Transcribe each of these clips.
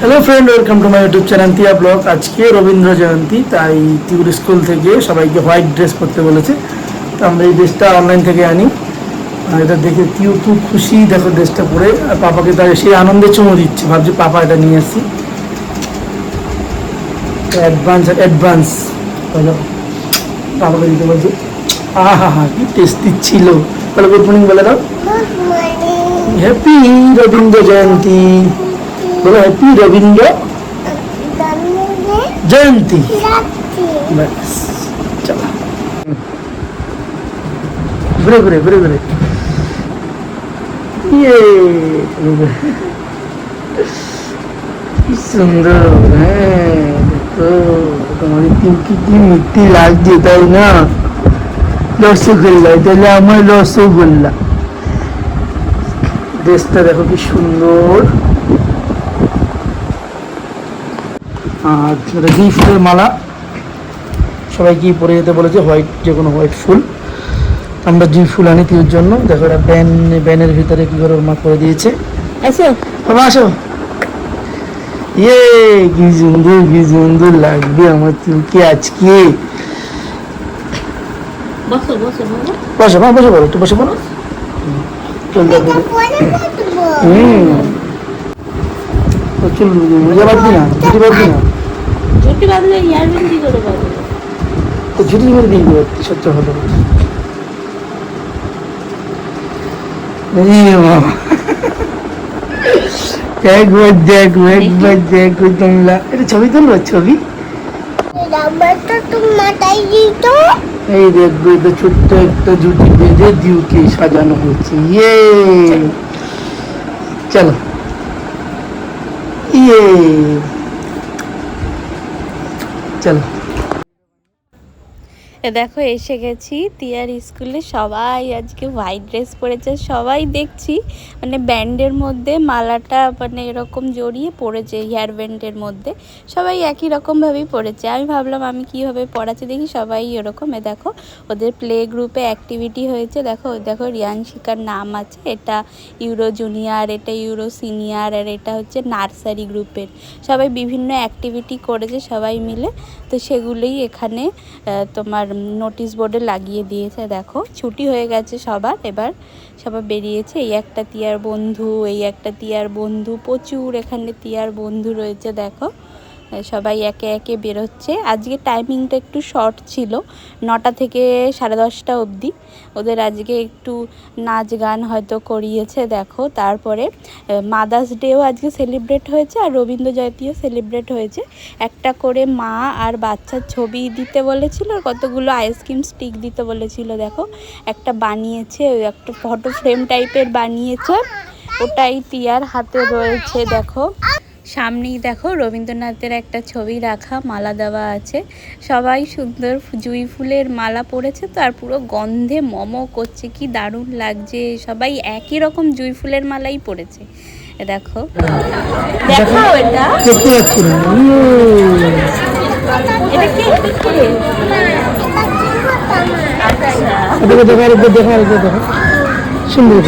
Hello friend welcome to my YouTube channel Tiya blog আজকে রবীন্দ্র জয়ন্তী তাই টিউর school থেকে সবাইকে হোয়াইট ড্রেস পরতে বলেছে। তো আমরা এই ড্রেসটা অনলাইন থেকে আনি। আর এটা দেখে টিউ খুব খুশি দেখো ড্রেসটা পরে। আর পাপাকে তাই সেই আনন্দে চুমো দিচ্ছে ভাবছি পাপা এটা নিয়ে আসছি অ্যাডভান্স অ্যাডভান্স বলো। পাপাকে দিতে বলছে আহা হা হা কি টেস্টি ছিল। বলো গুড মর্নিং বলে দাও। হ্যাপি রবীন্দ্র জয়ন্তী। বলো হ্যাপি রবীন্দ্র জয়ন্তী। ঘুরে ঘুরে ঘুরে ঘুরে। ইয়ে। কি সুন্দর হ্যাঁ দেখো, তোমাদের পিঙ্কি কি মিষ্টি লাগছে, তাই না? রসগোল্লা তাহলে আমার রসগোল্লা ড্রেসটা দেখো কি সুন্দর। আর এটা ঘি ফুলের মালা সবাইকে পরে যেতে বলেছে হোয়াইট যে কোনো হোয়াইট ফুল। আমরা জি ফুল আনি তিউর জন্য দেখো এটা ব্যান ব্যানের ভিতরে কি করে মা করে দিয়েছে। আসো। বাবা আসো। ইয়ে কি সুন্দর কি সুন্দর লাগবে আমার চুলকে আজকে। বসো বসো বাবা বসো বসে বলো একটু বসে বলো হুম। তো চুল ইয়ে বাঁধবি না? ছুটি বাঁধবি না? ছুটি বাঁধলে ইয়ারবিন কি করে বাঁধবে তো ছুটি করে? দিয়ে দেবো সহ্য হলো। একবার তোমরা। এটা ছবি তুলবো ছবি। রাবারটা তো মাথায় দিত এই দেখব এটা ছোট্ট একটা জুটি বেঁধে দিউকে সাজানো হচ্ছে। ইয়ে। চলো। ইয়ে। চলো এ দেখো, এসে গেছি। তিয়ার স্কুলে সবাই আজকে হোয়াইট ড্রেস পরেছে, সবাই দেখছি। মানে ব্যান্ডের মধ্যে মালাটা মানে এরকম জড়িয়ে পড়েছে, হেয়ার ব্যান্ডের মধ্যে। সবাই একই রকমভাবেই পড়েছে আমি ভাবলাম, আমি কীভাবে পড়াচ্ছি দেখি, সবাই এরকম। এ দেখো, ওদের প্লে গ্রুপে অ্যাক্টিভিটি হয়েছে। দেখো দেখো রিয়ানশিকার নাম আছে। এটা ইউরো জুনিয়র এটা ইউরো সিনিয়র আর এটা হচ্ছে নার্সারি গ্রুপের সবাই বিভিন্ন অ্যাক্টিভিটি করেছে সবাই মিলে। তো সেগুলোই এখানে তোমার নোটিশ বোর্ডে লাগিয়ে দিয়েছে, দেখো। ছুটি হয়ে গেছে সবার, এবার সবার বেরিয়েছে। এই একটা তিয়ার বন্ধু, এই একটা তিয়ার বন্ধু, প্রচুর এখানে তিয়ার বন্ধু রয়েছে, দেখো। সবাই একে একে বেরোচ্ছে। আজকে টাইমিংটা একটু শর্ট ছিল, নটা থেকে সাড়ে দশটা অবধি। ওদের আজকে একটু নাচ গান হয়তো করিয়েছে, দেখো। তারপরে মাদার্স ডেও আজকে সেলিব্রেট হয়েছে আর রবীন্দ্র জয়ন্তীও সেলিব্রেট হয়েছে। একটা করে মা আর বাচ্চার ছবি দিতে বলেছিল আর কতগুলো আইসক্রিম স্টিক দিতে বলেছিল, দেখো। একটা বানিয়েছে একটা ফটো ফ্রেম টাইপের বানিয়েছে। ওটাই তিয়ার হাতে রয়েছে, দেখো। সামনেই দেখো রবীন্দ্রনাথের একটা ছবি রাখা, মালা দেওয়া আছে। সবাই সুন্দর জুঁই ফুলের মালা পরেছে, তো আর পুরো গন্ধে মমো করছে, কি দারুণ লাগছে। সবাই একই রকম জুঁই ফুলের মালাই পরেছে। দেখো। দেখো এটা। দেখতে পাচ্ছি না ইয়ে। এটা কে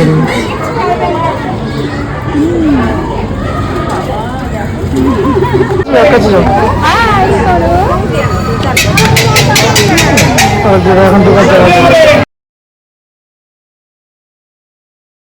এটা কে আচ্ছা এদিকে দেখো আর এদিকে দেখো আর এদিকে দেখো সুন্দর করে কাছে যাও আর